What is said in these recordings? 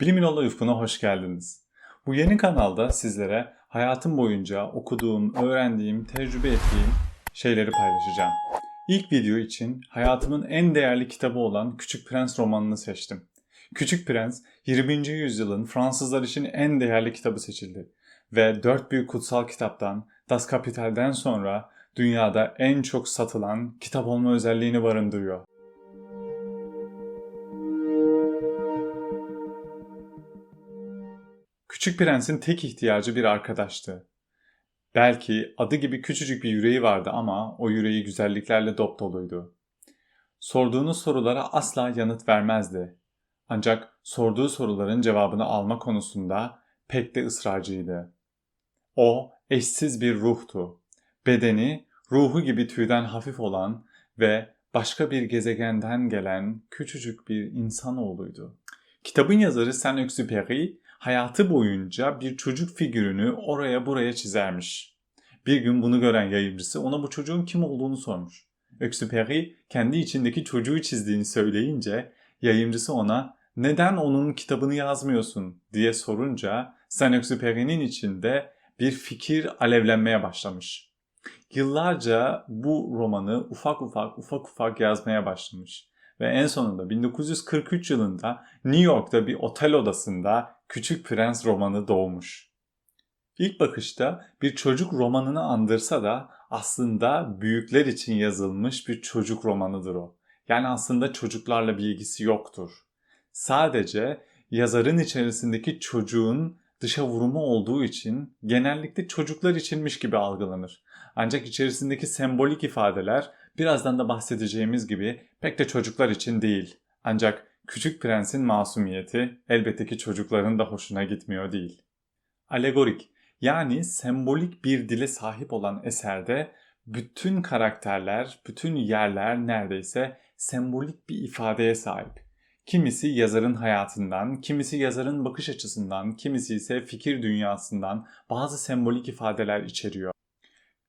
Bilimin Yolu Ufku'na hoş geldiniz. Bu yeni kanalda sizlere hayatım boyunca okuduğum, öğrendiğim, tecrübe ettiğim şeyleri paylaşacağım. İlk video için hayatımın en değerli kitabı olan Küçük Prens romanını seçtim. Küçük Prens 20. yüzyılın Fransızlar için en değerli kitabı seçildi ve dört büyük kutsal kitaptan Das Kapital'den sonra dünyada en çok satılan kitap olma özelliğini barındırıyor. Küçük Prens'in tek ihtiyacı bir arkadaştı. Belki adı gibi küçücük bir yüreği vardı ama o yüreği güzelliklerle dop doluydu. Sorduğunuz sorulara asla yanıt vermezdi. Ancak sorduğu soruların cevabını alma konusunda pek de ısrarcıydı. O eşsiz bir ruhtu. Bedeni ruhu gibi tüyden hafif olan ve başka bir gezegenden gelen küçücük bir insanoğluydu. Kitabın yazarı Saint-Exupéry hayatı boyunca bir çocuk figürünü oraya buraya çizermiş. Bir gün bunu gören yayıncısı ona bu çocuğun kim olduğunu sormuş. Exupéry kendi içindeki çocuğu çizdiğini söyleyince yayıncısı ona neden onun kitabını yazmıyorsun diye sorunca Saint-Exupéry'nin içinde bir fikir alevlenmeye başlamış. Yıllarca bu romanı ufak ufak ufak ufak yazmaya başlamış. Ve en sonunda 1943 yılında New York'ta bir otel odasında Küçük Prens romanı doğmuş. İlk bakışta bir çocuk romanını andırsa da aslında büyükler için yazılmış bir çocuk romanıdır o. Yani aslında çocuklarla bir ilgisi yoktur. Sadece yazarın içerisindeki çocuğun dışa vurumu olduğu için genellikle çocuklar içinmiş gibi algılanır. Ancak içerisindeki sembolik ifadeler birazdan da bahsedeceğimiz gibi pek de çocuklar için değil. Ancak Küçük Prens'in masumiyeti elbette ki çocukların da hoşuna gitmiyor değil. Alegorik yani sembolik bir dile sahip olan eserde bütün karakterler, bütün yerler neredeyse sembolik bir ifadeye sahip. Kimisi yazarın hayatından, kimisi yazarın bakış açısından, kimisi ise fikir dünyasından bazı sembolik ifadeler içeriyor.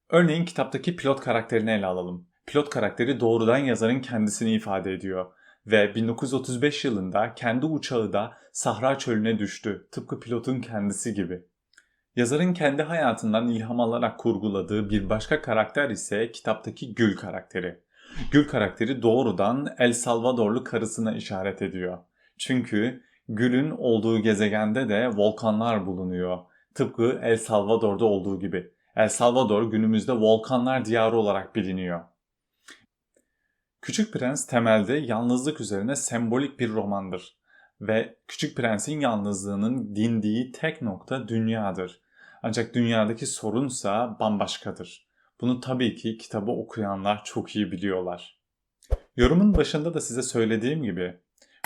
Örneğin kitaptaki pilot karakterini ele alalım. Pilot karakteri doğrudan yazarın kendisini ifade ediyor ve 1935 yılında kendi uçağı da Sahra çölüne düştü, tıpkı pilotun kendisi gibi. Yazarın kendi hayatından ilham alarak kurguladığı bir başka karakter ise kitaptaki Gül karakteri. Gül karakteri doğrudan El Salvadorlu karısına işaret ediyor. Çünkü Gül'ün olduğu gezegende de volkanlar bulunuyor. Tıpkı El Salvador'da olduğu gibi. El Salvador günümüzde volkanlar diyarı olarak biliniyor. Küçük Prens temelde yalnızlık üzerine sembolik bir romandır ve Küçük Prens'in yalnızlığının dindiği tek nokta dünyadır. Ancak dünyadaki sorunsa bambaşkadır. Bunu tabii ki kitabı okuyanlar çok iyi biliyorlar. Yorumun başında da size söylediğim gibi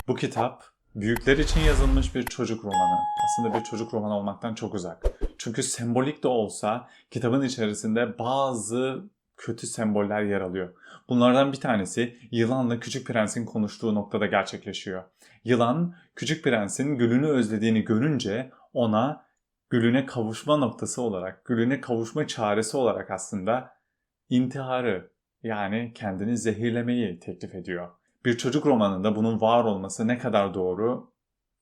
bu kitap büyükler için yazılmış bir çocuk romanı. Aslında bir çocuk romanı olmaktan çok uzak. Çünkü sembolik de olsa kitabın içerisinde bazı kötü semboller yer alıyor. Bunlardan bir tanesi yılanla Küçük Prens'in konuştuğu noktada gerçekleşiyor. Yılan Küçük Prens'in gülünü özlediğini görünce ona gülüne kavuşma noktası olarak, gülüne kavuşma çaresi olarak aslında intiharı yani kendini zehirlemeyi teklif ediyor. Bir çocuk romanında bunun var olması ne kadar doğru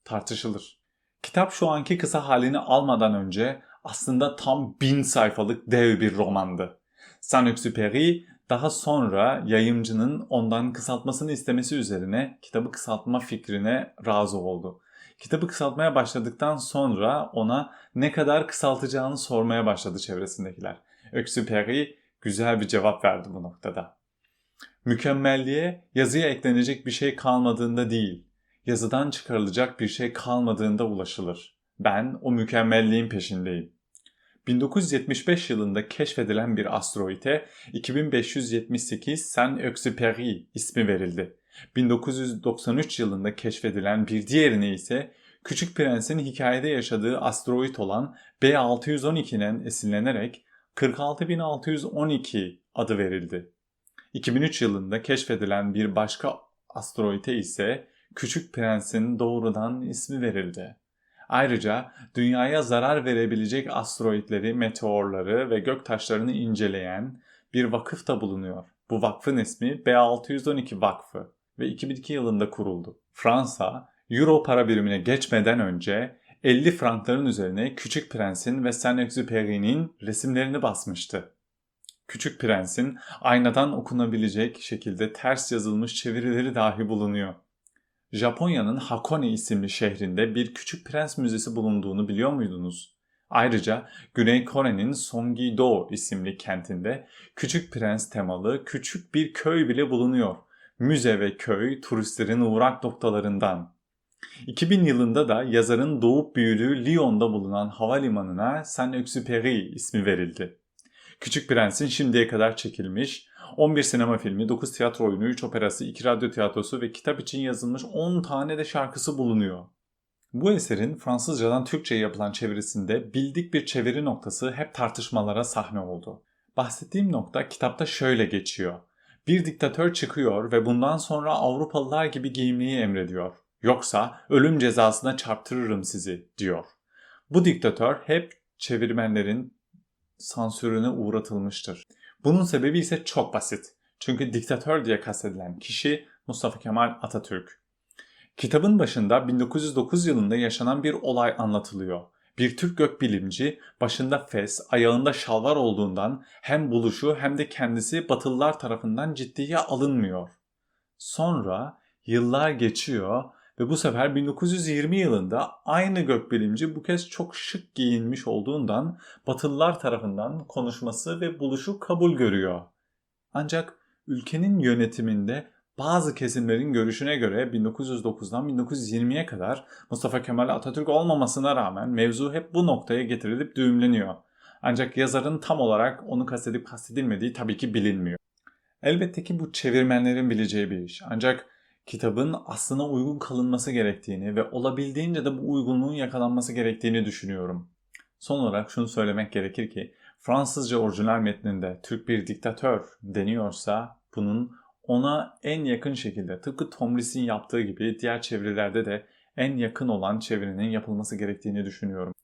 tartışılır. Kitap şu anki kısa halini almadan önce aslında tam bin sayfalık dev bir romandı. Saint-Exupéry daha sonra yayımcının ondan kısaltmasını istemesi üzerine kitabı kısaltma fikrine razı oldu. Kitabı kısaltmaya başladıktan sonra ona ne kadar kısaltacağını sormaya başladı çevresindekiler. Exupéry güzel bir cevap verdi bu noktada. Mükemmelliğe yazıya eklenecek bir şey kalmadığında değil, yazıdan çıkarılacak bir şey kalmadığında ulaşılır. Ben o mükemmelliğin peşindeyim. 1975 yılında keşfedilen bir asteroide 2578 Saint-Exupéry ismi verildi. 1993 yılında keşfedilen bir diğerine ise Küçük Prens'in hikayede yaşadığı asteroid olan B612'nin esinlenerek 46612 adı verildi. 2003 yılında keşfedilen bir başka asteroide ise Küçük Prens'in doğrudan ismi verildi. Ayrıca dünyaya zarar verebilecek asteroidleri, meteorları ve göktaşlarını inceleyen bir vakıf da bulunuyor. Bu vakfın ismi B612 Vakfı ve 2002 yılında kuruldu. Fransa, Euro para birimine geçmeden önce 50 frankların üzerine Küçük Prens'in ve Saint-Exupéry'nin resimlerini basmıştı. Küçük Prens'in aynadan okunabilecek şekilde ters yazılmış çevirileri dahi bulunuyor. Japonya'nın Hakone isimli şehrinde bir Küçük Prens Müzesi bulunduğunu biliyor muydunuz? Ayrıca Güney Kore'nin Songgi-do isimli kentinde Küçük Prens temalı küçük bir köy bile bulunuyor. Müze ve köy turistlerin uğrak noktalarından. 2000 yılında da yazarın doğup büyüdüğü Lyon'da bulunan havalimanına Saint-Exupéry ismi verildi. Küçük Prens'in şimdiye kadar çekilmiş 11 sinema filmi, 9 tiyatro oyunu, 3 operası, 2 radyo tiyatrosu ve kitap için yazılmış 10 tane de şarkısı bulunuyor. Bu eserin Fransızcadan Türkçe'ye yapılan çevirisinde bildik bir çeviri noktası hep tartışmalara sahne oldu. Bahsettiğim nokta kitapta şöyle geçiyor. Bir diktatör çıkıyor ve bundan sonra Avrupalılar gibi giyinmeyi emrediyor. Yoksa ölüm cezasına çarptırırım sizi diyor. Bu diktatör hep çevirmenlerin sansürüne uğratılmıştır. Bunun sebebi ise çok basit. Çünkü diktatör diye kastedilen kişi Mustafa Kemal Atatürk. Kitabın başında 1909 yılında yaşanan bir olay anlatılıyor. Bir Türk gökbilimci başında fes, ayağında şalvar olduğundan hem buluşu hem de kendisi Batılılar tarafından ciddiye alınmıyor. Sonra yıllar geçiyor ve bu sefer 1920 yılında aynı gökbilimci bu kez çok şık giyinmiş olduğundan Batılılar tarafından konuşması ve buluşu kabul görüyor. Ancak ülkenin yönetiminde bazı kesimlerin görüşüne göre 1909'dan 1920'ye kadar Mustafa Kemal Atatürk olmamasına rağmen mevzu hep bu noktaya getirilip düğümleniyor. Ancak yazarın tam olarak onu kastedip kastedilmediği tabii ki bilinmiyor. Elbette ki bu çevirmenlerin bileceği bir iş. Ancak kitabın aslına uygun kalınması gerektiğini ve olabildiğince de bu uygunluğun yakalanması gerektiğini düşünüyorum. Son olarak şunu söylemek gerekir ki Fransızca orijinal metninde Türk bir diktatör deniyorsa bunun ona en yakın şekilde tıpkı Tomris'in yaptığı gibi diğer çevirilerde de en yakın olan çevirinin yapılması gerektiğini düşünüyorum.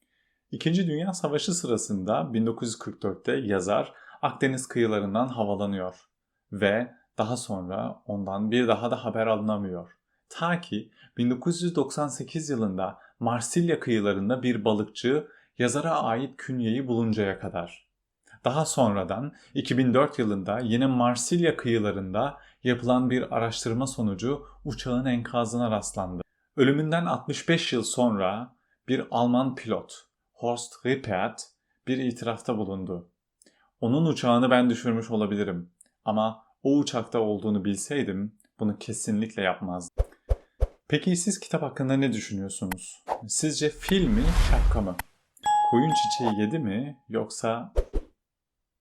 İkinci Dünya Savaşı sırasında 1944'te yazar Akdeniz kıyılarından havalanıyor ve daha sonra ondan bir daha da haber alınamıyor. Ta ki 1998 yılında Marsilya kıyılarında bir balıkçı yazara ait künyeyi buluncaya kadar. Daha sonradan 2004 yılında yine Marsilya kıyılarında yapılan bir araştırma sonucu uçağın enkazına rastlandı. Ölümünden 65 yıl sonra bir Alman pilot Horst Rippert bir itirafta bulundu. Onun uçağını ben düşürmüş olabilirim ama o uçakta olduğunu bilseydim bunu kesinlikle yapmazdım. Peki siz kitap hakkında ne düşünüyorsunuz? Sizce fil mi, şapka mı? Koyun çiçeği yedi mi yoksa